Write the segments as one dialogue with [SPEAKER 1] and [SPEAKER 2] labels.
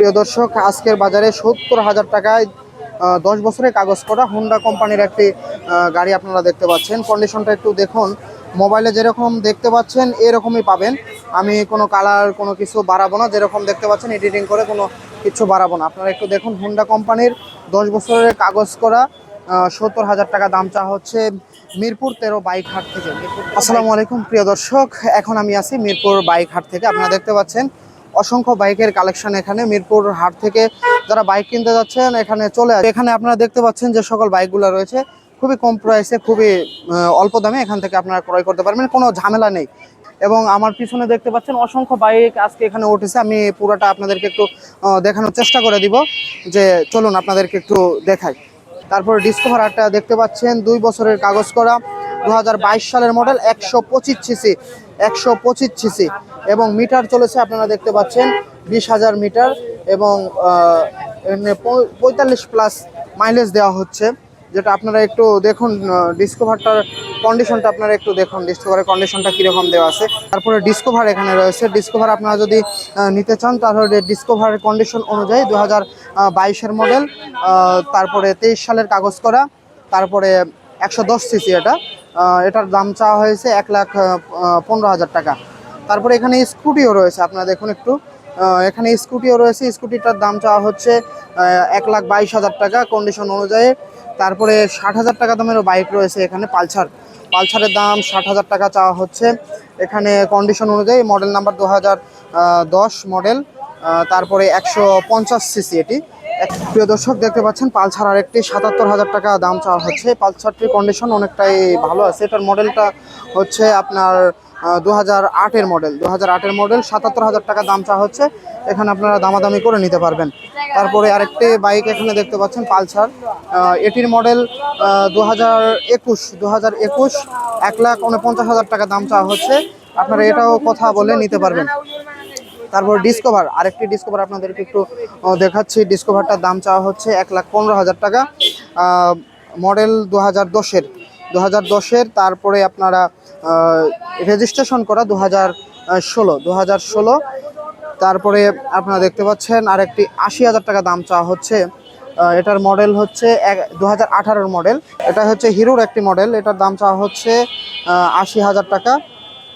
[SPEAKER 1] প্রিয় দর্শক, আজকের বাজারে সত্তর হাজার টাকায় দশ বছরের কাগজ করা হোন্ডা কোম্পানির একটি গাড়ি আপনারা দেখতে পাচ্ছেন। কন্ডিশনটা একটু দেখুন। মোবাইলে যেরকম দেখতে পাচ্ছেন, এরকমই পাবেন। আমি কোনো কালার কোনো কিছু বাড়াবো না। যেরকম দেখতে পাচ্ছেন এডিটিং করে কোনো কিছু বাড়াবো না। আপনারা একটু দেখুন হোন্ডা কোম্পানির দশ বছরের কাগজ করা সত্তর হাজার টাকা দাম চা হচ্ছে মিরপুর তেরো বাইক হাট থেকে। আসসালামু আলাইকুম, প্রিয় দর্শক। এখন আমি আছি মিরপুর বাইক হাট থেকে। আপনারা দেখতে পাচ্ছেন অসংখ্য বাইকের কালেকশন এখানে। মিরপুর হাট থেকে যারা বাইক কিনতে যাচ্ছেন, এখানে চলে আসে। এখানে আপনারা দেখতে পাচ্ছেন যে সকল বাইকগুলো রয়েছে। খুবই কম প্রাইসে খুবই অল্প দামে এখান থেকে আপনারা ক্রয় করতে পারবেন, কোনো ঝামেলা নেই। এবং আমার পিছনে দেখতে পাচ্ছেন অসংখ্য বাইক আজকে এখানে উঠেছে। আমি পুরোটা আপনাদেরকে একটু দেখানোর চেষ্টা করে দিব যে চলুন আপনাদেরকে একটু দেখাই। তারপর ডিসকভার আটটা দেখতে পাচ্ছেন। দুই বছরের কাগজ করা দু হাজার বাইশ সালের মডেল একশো পঁচিশ সিসি একশো পঁচিশ সিসি এবং মিটার চলেছে, আপনারা দেখতে পাচ্ছেন, বিশ হাজার মিটার এবং পঁয়তাল্লিশ প্লাস মাইলেজ দেওয়া হচ্ছে, যেটা আপনারা একটু দেখুন ডিসকভারটার কন্ডিশনটা আপনারা একটু দেখুন, ডিসকভারের কন্ডিশনটা কীরকম দেওয়া আছে। তারপরে ডিসকভার এখানে রয়েছে, ডিসকভার আপনারা যদি নিতে চান, তাহলে ডিসকভারের কন্ডিশন অনুযায়ী দু হাজার বাইশের মডেল তারপরে তেইশ সালের কাগজ করা, তারপরে একশো দশ সিসি এটা। এটার দাম চাওয়া হয়েছে এক লাখ পনেরো হাজার টাকা। তারপরে এখানে স্কুটিও রয়েছে, আপনারা দেখুন একটু। এখানে স্কুটিও রয়েছে, স্কুটিটার দাম চাওয়া হচ্ছে এক লাখ বাইশ হাজার টাকা কন্ডিশন অনুযায়ী। তারপরে ষাট হাজার টাকা দামেরও বাইক রয়েছে এখানে পালসার পালসারের দাম ষাট হাজার টাকা চাওয়া হচ্ছে। এখানে কন্ডিশন অনুযায়ী মডেল নাম্বার দু হাজার দশ মডেল তারপরে একশো পঞ্চাশ সিসি এটি। প্রিয় দর্শক, দেখতে পাচ্ছেন পালসার আরেকটি সাতাত্তর হাজার টাকা দাম চাওয়া হচ্ছে। পালসারটির কন্ডিশন অনেকটাই ভালো আছে। এটার মডেলটা হচ্ছে আপনার দু হাজার মডেল দু হাজার মডেল সাতাত্তর হাজার টাকা দাম চাওয়া হচ্ছে। এখানে আপনারা দামাদামি করে নিতে পারবেন। তারপরে আরেকটি বাইক এখানে দেখতে পাচ্ছেন পালসার এটির মডেল দু হাজার একুশ। দু হাজার একুশ, এক লাখ উনপঞ্চাশ হাজার টাকা দাম চাওয়া হচ্ছে। আপনারা এটাও কথা বলে নিতে পারবেন। তারপর ডিসকভার আরেকটি ডিসকভার আপনাদেরকে একটু দেখাচ্ছি। ডিসকভারটার দাম চাওয়া হচ্ছে এক লাখ পনেরো হাজার টাকা। মডেল দু হাজার দশের। দু হাজার দশের, তারপরে আপনারা রেজিস্ট্রেশন করা দু হাজার ষোলো। দু হাজার ষোলো, তারপরে আপনারা দেখতে পাচ্ছেন আরেকটি আশি হাজার টাকা দাম চাওয়া হচ্ছে। এটার মডেল হচ্ছে এক দু হাজার মডেল এটা হচ্ছে হিরোর একটি মডেল এটার দাম চাওয়া হচ্ছে আশি হাজার টাকা।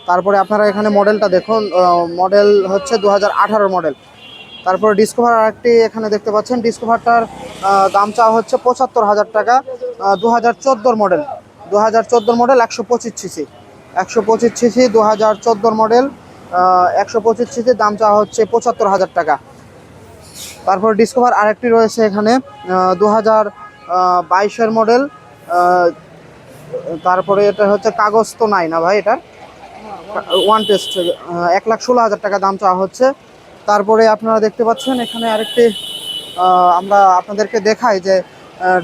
[SPEAKER 1] তারপরে আপনারা এখানে মডেলটা দেখুন মডেল হচ্ছে দু হাজার মডেল। তারপরে ডিসকভার আরেকটি এখানে দেখতে পাচ্ছেন ডিসকভারটার দাম চাওয়া হচ্ছে পঁচাত্তর হাজার টাকা দু হাজার চোদ্দোর মডেল। দু হাজার চোদ্দোর মডেল একশো পঁচিশ সিসি। একশো পঁচিশ সিসি দু হাজার চোদ্দোর মডেল একশো পঁচিশ সিসি, দাম চাওয়া হচ্ছে পঁচাত্তর হাজার টাকা। তারপর ডিসকভার আরেকটি রয়েছে এখানে দু হাজার বাইশের মডেল তারপরে এটা হচ্ছে কাগজ তো নাই না ভাই এটার? ওয়ান টেস্ট এক লাখ ষোলো হাজার টাকা দাম চাওয়া হচ্ছে। তারপরে আপনারা দেখতে পাচ্ছেন, এখানে আরেকটি আমরা আপনাদেরকে দেখাই যে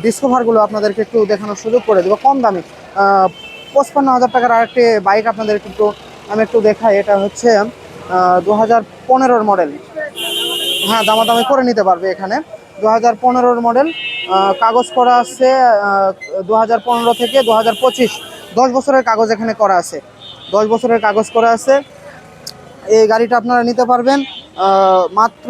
[SPEAKER 1] ডিসকভারগুলো আপনাদেরকে একটু দেখানোর সুযোগ করে দেবো। কম দামে পঁচপান্ন হাজার টাকার আরেকটি বাইক আপনাদের একটু, আমি একটু দেখাই। এটা হচ্ছে দু হাজার পনেরোর মডেল হ্যাঁ দামাদামি করে নিতে পারবে এখানে। দু হাজার পনেরোর মডেল কাগজ করা আছে দু হাজার পনেরো থেকে দু হাজার পঁচিশ। দশ বছরের কাগজ এখানে করা আছে। দশ বছরের কাগজ করা আছে। এই গাড়িটা আপনারা নিতে পারবেন মাত্র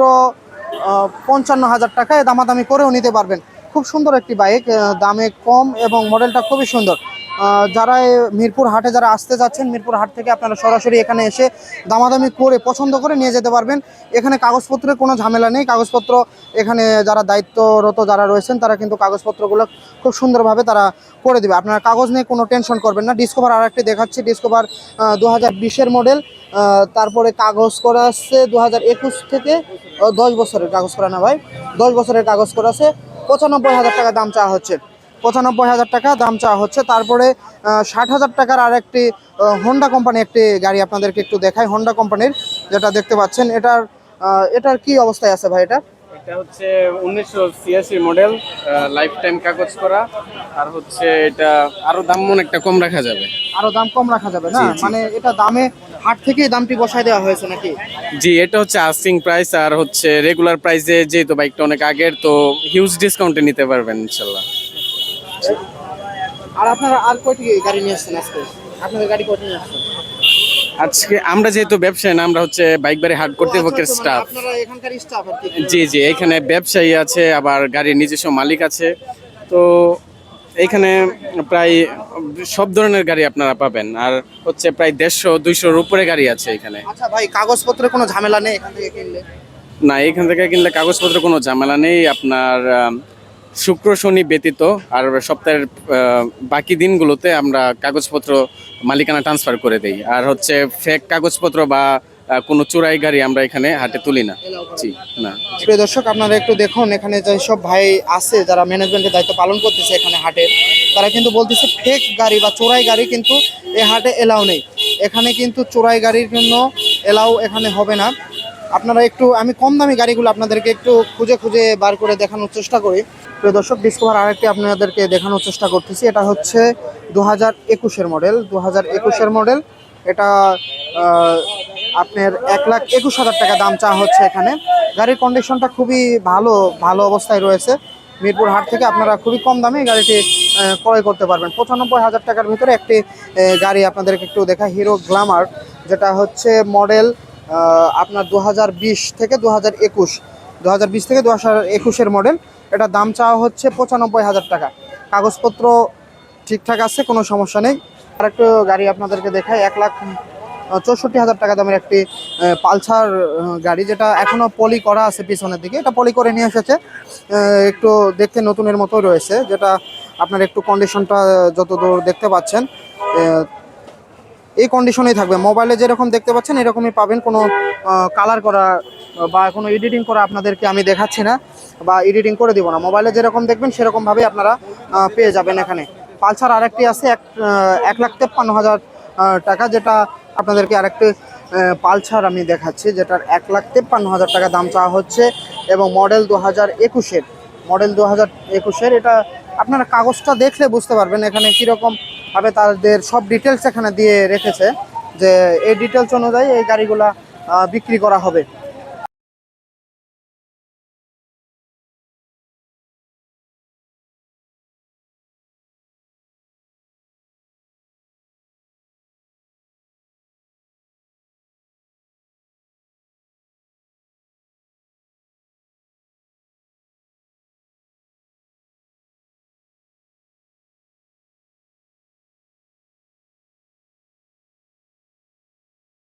[SPEAKER 1] পঞ্চান্ন হাজার টাকায় দামাদামি করেও নিতে পারবেন। খুব সুন্দর একটি বাইক দামে কম এবং মডেলটা খুবই সুন্দর। যারা মিরপুর হাটে যারা আসতে যাচ্ছেন, মিরপুর হাট থেকে আপনারা সরাসরি এখানে এসে দামাদামি করে, পছন্দ করে নিয়ে যেতে পারবেন। এখানে কাগজপত্রের কোনো ঝামেলা নেই। কাগজপত্র এখানে যারা দায়িত্বরত যারা রয়েছেন, তারা কিন্তু কাগজপত্রগুলো খুব সুন্দরভাবে তারা করে দেবে। আপনারা কাগজ নিয়ে কোনো টেনশন করবেন না। ডিসকভার আর একটি দেখাচ্ছি ডিসকভার দু হাজার মডেল তারপরে কাগজ করা আছে দু হাজার একুশ থেকে দশ বছরের কাগজ করা না ভাই। দশ বছরের কাগজ করা আছে। পঁচানব্বই হাজার টাকা দাম চাওয়া হচ্ছে। পঁচানব্বই হাজার টাকা দাম চাওয়া হচ্ছে। তারপরে ষাট হাজার টাকার আর একটি হোন্ডা কোম্পানি একটি গাড়ি আপনাদেরকে একটু দেখাই। হোন্ডা কোম্পানির যেটা দেখতে পাচ্ছেন এটার এটার কি অবস্থায় আছে ভাই এটা?
[SPEAKER 2] এটা হচ্ছে উনিশশো ছিয়াশি মডেল লাইফ টাইম কাগজ করা। আর হচ্ছে এটা আরও দাম মনে একটা কম রাখা যাবে।
[SPEAKER 1] আরও দাম কম রাখা যাবে না? মানে এটা দামে হাট থেকেই দামটি বসায় দেওয়া হয়েছে নাকি?
[SPEAKER 2] জি এটা হচ্ছে আস্কিং প্রাইস আর হচ্ছে রেগুলার প্রাইসে যেহেতু বাইকটা অনেক আগের তো হিউজ ডিসকাউন্টে নিতে পারবেন ইনশাল্লাহ।
[SPEAKER 1] আর আপনারা আর কয়টি গাড়ি নিয়ে আসছেন আজকে? আপনাদের গাড়ি কয়টি নিয়ে আসছেন?
[SPEAKER 2] আজকে আমরা যেহেতু ব্যবসায়ী না আমরা হচ্ছে বাইক বাড়ি হাট কর্তৃপক্ষের
[SPEAKER 1] আচ্ছা, আচ্ছা,
[SPEAKER 2] স্টাফ
[SPEAKER 1] কি?
[SPEAKER 2] জি জি এখানে ব্যবসায়ী আছে আবার গাড়ির নিজস্ব মালিক আছে। তো এখানে প্রায় সব ধরনের গাড়ি আপনারা পাবেন আর হচ্ছে প্রায় দেড়শো দুইশোর উপরে গাড়ি আছে এখানে।
[SPEAKER 1] আচ্ছা ভাই কাগজপত্রের কোনো ঝামেলা নেই? এখান থেকে কিনলে
[SPEAKER 2] না এখান থেকে কিনলে কাগজপত্র কোনো ঝামেলা নেই। আপনার শুক্র, শনি ব্যতীত আর সপ্তাহের বাকি দিনগুলোতে আমরা কাগজপত্র মালিকানা ট্রান্সফার করে দেই। আর হচ্ছে ফেক কাগজপত্র বা কোনো চোরাই গাড়ি আমরা এখানে হাটে তুলি না। জি, না।
[SPEAKER 1] প্রিয় দর্শক, আপনারা একটু দেখুন, এখানে যে সব ভাই আছে, যারা ম্যানেজমেন্টের দায়িত্ব পালন করতেছে এখানে হাটে, তারা কিন্তু বলতেছে ফেক গাড়ি বা চোরাই গাড়ি কিন্তু এ হাটে এলাও নেই। এখানে কিন্তু চোরাই গাড়ির জন্য এলাও এখানে হবে না। আপনারা একটু, আমি কম দামি গাড়িগুলো আপনাদেরকে একটু খুঁজে খুঁজে বার করে দেখানোর চেষ্টা করি। প্রিয় দর্শক ডিসকভার আরেকটি আপনাদেরকে দেখানোর চেষ্টা করতেছি। এটা হচ্ছে দু হাজার একুশের মডেল দু হাজার একুশের মডেল এটা আপনার এক লাখ একুশ হাজার টাকা দাম চা হচ্ছে এখানে। গাড়ির কন্ডিশনটা খুবই ভালো ভালো অবস্থায় রয়েছে। মিরপুর হাট থেকে আপনারা খুবই কম দামে গাড়িটি ক্রয় করতে পারবেন। পঁচানব্বই হাজার টাকার ভিতরে একটি গাড়ি আপনাদেরকে একটু দেখা হিরো গ্ল্যামার যেটা হচ্ছে মডেল আপনার দু হাজার বিশ থেকে দু হাজার একুশ দু থেকে দু হাজার একুশের মডেল। এটা দাম চাওয়া হচ্ছে পঁচানব্বই হাজার টাকা। কাগজপত্র ঠিকঠাক আছে, কোনো সমস্যা নেই। আর একটু গাড়ি আপনাদেরকে দেখায় এক লাখ চৌষট্টি হাজার টাকা দামের একটি পালসার গাড়ি, যেটা এখনও পলি করা আছে পিছনের দিকে। এটা পলি করে নিয়ে এসেছে। একটু দেখতে নতুনের মতো রয়েছে, যেটা আপনার একটু কন্ডিশনটা যতদূর দেখতে পাচ্ছেন এই কন্ডিশনেই থাকবে। মোবাইলে যেরকম দেখতে পাচ্ছেন, এরকমই পাবেন। কোনো কালার করা বা কোনো এডিটিং করা আপনাদেরকে আমি দেখাচ্ছি না বা এডিটিং করে দিব না। মোবাইলে যেরকম দেখবেন, সেরকমভাবেই আপনারা পেয়ে যাবেন এখানে। পালসার আরেকটি আছে, এক এক লাখ তেপ্পান্ন হাজার টাকা, যেটা আপনাদেরকে আরেকটি পালসার আমি দেখাচ্ছি, যেটার এক লাখ তেপ্পান্ন হাজার টাকা দাম চাওয়া হচ্ছে এবং মডেল দু হাজার একুশের মডেল দু হাজার একুশের, এটা আপনারা কাগজটা দেখলে বুঝতে পারবেন এখানে কীরকম ভাবে তাদের সব ডিটেলস এখানে দিয়ে রেখেছে যে এই ডিটেলস অনুযায়ী এই গাড়িগুলা বিক্রি করা হবে।